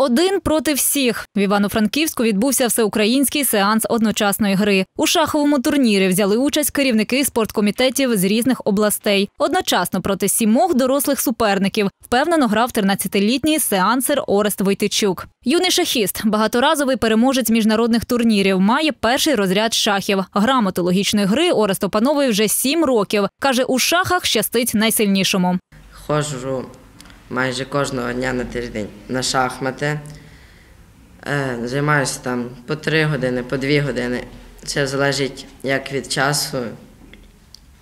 Один проти всіх в Івано-Франківську відбувся всеукраїнський сеанс одночасної гри. У шаховому турнірі взяли участь керівники спорткомітетів з різних областей. Одночасно проти сімох дорослих суперників впевнено грав 13-літній сеансер Орест Войтичук. Юний шахіст, багаторазовий переможець міжнародних турнірів, має перший розряд шахів. Грамоту логічної гри Орест опановує вже сім років. каже, у шахах щастить найсильнішому. Ходжу майже кожного дня на тиждень на шахмати. Е, Займаюся там по три години, по дві години. Це залежить як від часу,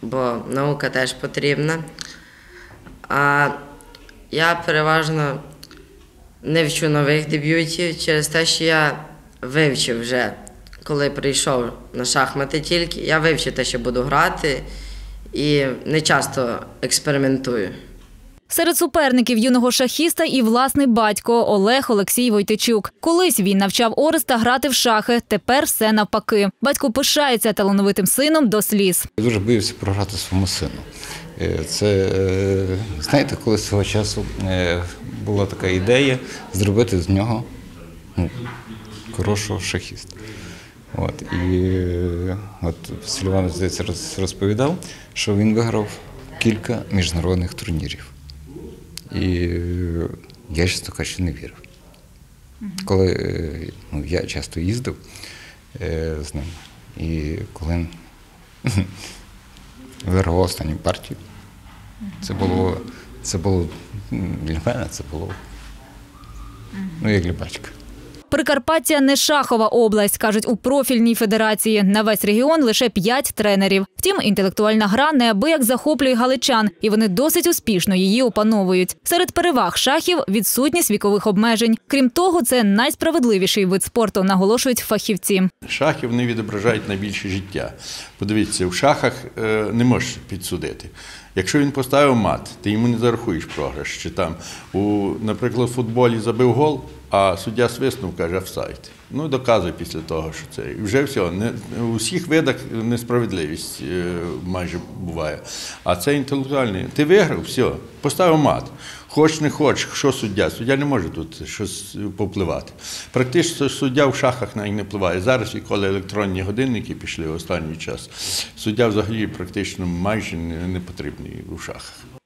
бо наука теж потрібна. А я переважно не вчу нових дебютів через те, що я вивчив вже, коли прийшов на шахмати тільки, я вивчив те, що буду грати, і не часто експериментую. Серед суперників юного шахіста і власний батько Олег Олексій Войтичук. Колись він навчав Ореста грати в шахи. Тепер все навпаки. Батько пишається талановитим сином до сліз. Дуже боявся програти своєму сину. Е, Це, е, знаєте, коли свого часу е, була така ідея зробити з нього ну, хорошого шахіста. От, і от Іванович, здається, роз- розповідав, що він виграв кілька міжнародних турнірів. І е, я, чесно кажучи, не вірив. Коли е, ну, я часто їздив е, з ним, і коли виграв останню партію. Це було, це було для мене це було ну, як для батька. Прикарпаття не шахова область, кажуть у профільній федерації. На весь регіон лише п'ять тренерів. Втім, інтелектуальна гра неабияк захоплює галичан, і вони досить успішно її опановують. Серед переваг шахів відсутність вікових обмежень. Крім того, це найсправедливіший вид спорту, наголошують фахівці. Шахи вони відображають найбільше життя. Подивіться, в шахах е, не можеш підсудити. Якщо він поставив мат, ти йому не зарахуєш програш. Чи там, у, наприклад, у футболі забив гол, а суддя свиснув, каже офсайд. Ну, доказує після того, що це. І вже все. Не, у всіх видах несправедливість е, майже буває. А це інтелектуальний. Ти виграв, все, поставив мат. Хоч не хоч, що суддя? Суддя не може тут щось попливати. Практично суддя в шахах навіть не впливає. Зараз, відколи електронні годинники пішли в останній час, суддя взагалі практично майже не потрібний у шахах.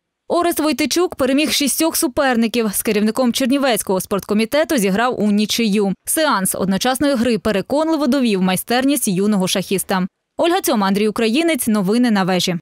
Орест Войтичук переміг шістьох суперників. З керівником Чернівецького спорткомітету зіграв у нічию. Сеанс одночасної гри переконливо довів майстерність юного шахіста. Ольга Цьома, Андрій Українець. Новини на вежі.